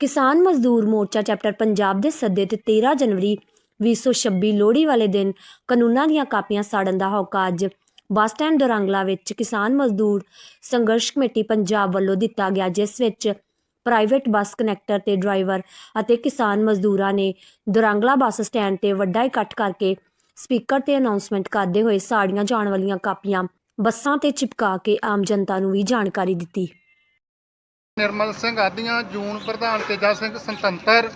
ਕਿਸਾਨ ਮਜ਼ਦੂਰ ਮੋਰਚਾ ਚੈਪਟਰ ਪੰਜਾਬ ਦੇ ਸੱਦੇ ਤੇ 13 ਜਨਵਰੀ 2026 ਲੋਹੜੀ ਵਾਲੇ ਦਿਨ ਕਾਨੂੰਨਾਂ ਦੀਆਂ ਕਾਪੀਆਂ ਸਾੜਨ ਦਾ ਹੋਕਾ ਅੱਜ ਬੱਸ ਸਟੈਂਡ ਦੁਰੰਗਲਾ ਵਿੱਚ ਕਿਸਾਨ ਮਜ਼ਦੂਰ ਸੰਘਰਸ਼ ਕਮੇਟੀ ਪੰਜਾਬ ਵੱਲੋਂ ਦਿੱਤਾ ਗਿਆ, ਜਿਸ ਵਿੱਚ ਪ੍ਰਾਈਵੇਟ ਬੱਸ ਕਨੈਕਟਰ ਤੇ ਡਰਾਈਵਰ ਅਤੇ ਕਿਸਾਨ ਮਜ਼ਦੂਰਾਂ ਨੇ ਦੁਰੰਗਲਾ ਬੱਸ ਸਟੈਂਡ ਤੇ ਵੱਡਾ ਇਕੱਠ ਕਰਕੇ ਸਪੀਕਰ ਤੇ ਅਨਾਉਂਸਮੈਂਟ ਕਰਦੇ ਹੋਏ ਸਾੜੀਆਂ ਜਾਣ ਵਾਲੀਆਂ ਕਾਪੀਆਂ ਬੱਸਾਂ ਤੇ ਚਿਪਕਾ ਕੇ ਆਮ ਜਨਤਾ ਨੂੰ ਵੀ ਜਾਣਕਾਰੀ ਦਿੱਤੀ। ਨਿਰਮਲ ਸਿੰਘ ਆਦੀਆਂ, ਜੂਨ ਪ੍ਰਧਾਨ ਤੇਜਾ ਸਿੰਘ ਸੁਤੰਤਰ,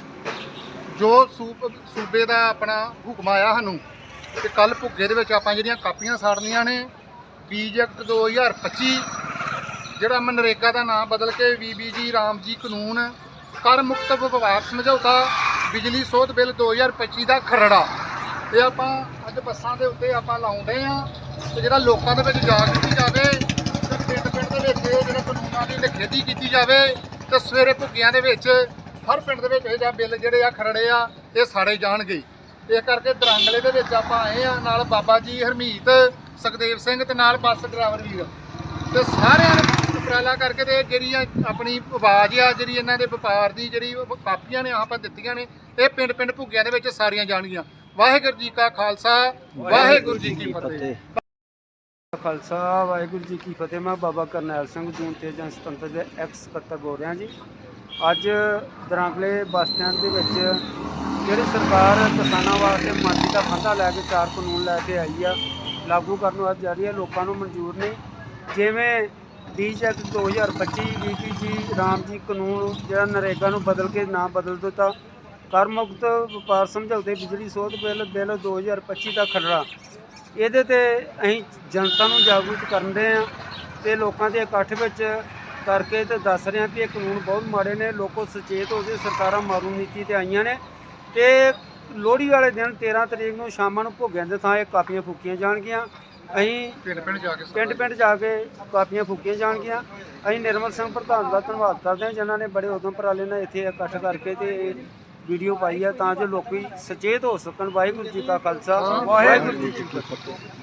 ਜੋ ਸੂਬ- ਸੂਬੇ ਦਾ ਆਪਣਾ ਹੁਕਮ ਆਇਆ ਸਾਨੂੰ ਤੇ ਕੱਲ ਭੁੱਗੇ ਦੇ ਵਿੱਚ ਆਪਾਂ ਜਿਹੜੀਆਂ ਕਾਪੀਆਂ ਸਾੜਨੀਆਂ ਨੇ, ਬੀਜ ਐਕਟ 2025 ਜਿਹੜਾ ਮਨਰੇਗਾ ਦਾ ਨਾਮ ਬਦਲ ਕੇ ਵੀਬੀਜੀ ਰਾਮਜੀ ਕਾਨੂੰਨ, ਕਰ ਮੁਕਤ ਵਿਵਹਾਰ ਸਮਝੌਤਾ, ਬਿਜਲੀ ਸੋਧ ਬਿੱਲ 2025 ਦਾ ਖਰੜਾ। ਇਹ ਆਪਾਂ ਅੱਜ ਬੱਸਾਂ ਦੇ ਉੱਤੇ ਆਪਾਂ ਲਾਉਂਦੇ ਆ ਤੇ ਜਿਹੜਾ ਲੋਕਾਂ ਦੇ ਵਿੱਚ ਜਾਗਰੂਕਤੀ ਜਾਵੇ ਤੇ ਪਿੰਡ ਪਿੰਡ ਦੇ ਵਿੱਚ ਇਹ ਜਿਹੜੇ ਦੀ ਨਿਖੇਧੀ ਕੀਤੀ ਜਾਵੇ ਤੇ ਸਵੇਰੇ ਭੁੱਗਿਆਂ ਦੇ ਵਿੱਚ ਹਰ ਪਿੰਡ ਦੇ ਵਿੱਚ ਇਹ ਜਾਂ ਬਿੱਲ ਜਿਹੜੇ ਆ ਖਰੜੇ ਆ ਇਹ ਸਾੜੇ ਜਾਣਗੇ। ਇਸ ਕਰਕੇ ਦਰੰਗਲੇ ਦੇ ਵਿੱਚ ਆਪਾਂ ਆਏ ਆ ਨਾਲ ਬਾਬਾ ਜੀ ਹਰਮੀਤ ਸੁਖਦੇਵ ਸਿੰਘ ਤੇ ਨਾਲ ਬੱਸ ਡਰਾਈਵਰ ਵੀਰ। ਤੇ ਸਾਰਿਆਂ ਨੇ ਉਪਰਾਲਾ ਕਰਕੇ ਤੇ ਜਿਹੜੀ ਆਪਣੀ ਆਵਾਜ਼ ਆ ਜਿਹੜੀ ਇਹਨਾਂ ਦੇ ਵਪਾਰ ਦੀ ਜਿਹੜੀ ਕਾਪੀਆਂ ਨੇ ਆਪਾਂ ਦਿੱਤੀਆਂ ਨੇ ਇਹ ਪਿੰਡ ਪਿੰਡ ਭੁੱਗਿਆਂ ਦੇ ਵਿੱਚ ਸਾਰੀਆਂ ਜਾਣਗੀਆਂ। ਵਾਹਿਗੁਰੂ ਜੀ ਕਾ ਖਾਲਸਾ ਵਾਹਿਗੁਰੂ ਜੀ ਕੀ ਫਤਿਹ। ਖਾਲਸਾ, ਵਾਹਿਗੁਰੂ ਜੀ ਕੀ ਫਤਿਹ। ਮੈਂ ਬਾਬਾ ਕਰਨੈਲ ਸਿੰਘ, ਜੂਨ ਤੇ ਜਨ ਸੁਤੰਤਰ ਦੇ ਐਕਸ ਸਕੱਤਰ ਬੋਲ ਰਿਹਾ ਜੀ। ਅੱਜ ਦਰਾਂਗਲੇ ਬੱਸ ਸਟੈਂਡ ਦੇ ਵਿੱਚ ਜਿਹੜੀ ਸਰਕਾਰ ਕਿਸਾਨਾਂ ਵਾਸਤੇ ਮਾਟੀ ਦਾ ਫੰਦਾ ਲੈ ਕੇ ਚਾਰ ਕਾਨੂੰਨ ਲੈ ਕੇ ਆਈ ਆ, ਲਾਗੂ ਕਰਨ ਵਾਸਤੇ ਜਾ ਰਹੀ ਹੈ ਲੋਕਾਂ ਨੂੰ ਮਨਜ਼ੂਰ ਨਹੀਂ ਜਿਵੇਂ ਡੀਜ ਐਕਟ 2025 ਵੀਪੀਜੀ ਰਾਮ ਜੀ ਕਾਨੂੰਨ ਜਿਹੜਾ ਨਰੇਗਾ ਨੂੰ ਬਦਲ ਕੇ ਨਾਂ ਬਦਲ ਦਿੱਤਾ ਕਰ ਮੁਕਤ ਵਪਾਰ ਸਮਝੌਤੇ ਬਿਜਲੀ ਸੋਧ ਬਿੱਲ ਬਿੱਲ 2025 ਦਾ ਖਰੜਾ। ਇਹਦੇ ਤੇ ਅਸੀਂ ਜਨਤਾ ਨੂੰ ਜਾਗਰੂਕ ਕਰਦੇ ਆ ਤੇ ਲੋਕਾਂ ਦੇ ਇਕੱਠ ਵਿੱਚ ਕਰਕੇ ਤੇ ਦੱਸ ਰਹੇ ਆ ਕਿ ਇਹ ਕਾਨੂੰਨ ਬਹੁਤ ਮਾੜੇ ਨੇ ਲੋਕੋ ਸੁਚੇਤ ਹੋ ਕੇ ਸਰਕਾਰਾਂ ਮਾਰੂ ਨੀਤੀ ਤੇ ਆਈਆਂ ਨੇ ਤੇ ਲੋਹੜੀ ਵਾਲੇ ਦਿਨ 13 ਤਰੀਕ ਨੂੰ ਸ਼ਾਮਾਂ ਨੂੰ ਭੋਗਿਆਂ ਦੇ ਥਾਂ ਇਹ ਕਾਪੀਆਂ ਫੂਕੀਆਂ ਜਾਣਗੀਆਂ। ਅਸੀਂ ਪਿੰਡ ਪਿੰਡ ਜਾ ਕੇ ਪਿੰਡ ਪਿੰਡ ਜਾ ਕੇ ਕਾਪੀਆਂ ਫੂਕੀਆਂ ਜਾਣਗੀਆਂ। ਅਸੀਂ ਨਿਰਮਲ ਸਿੰਘ ਪ੍ਰਧਾਨ ਦਾ ਧੰਨਵਾਦ ਕਰਦੇ ਹਾਂ ਜਿਨ੍ਹਾਂ ਨੇ ਬੜੇ ਉਦਮ ਉਪਰਾਲੇ ਨਾਲ ਇੱਥੇ ਇਕੱਠ ਕਰਕੇ ਤੇ ਵੀਡੀਓ ਪਾਈ ਆ ਤਾਂ ਜੋ ਲੋਕੀ ਸੁਚੇਤ ਹੋ ਸਕਣ। ਵਾਹਿਗੁਰੂ ਜੀ ਕਾ ਖਾਲਸਾ ਵਾਹਿਗੁਰੂ ਜੀ ਕੀ ਫਤਿਹ।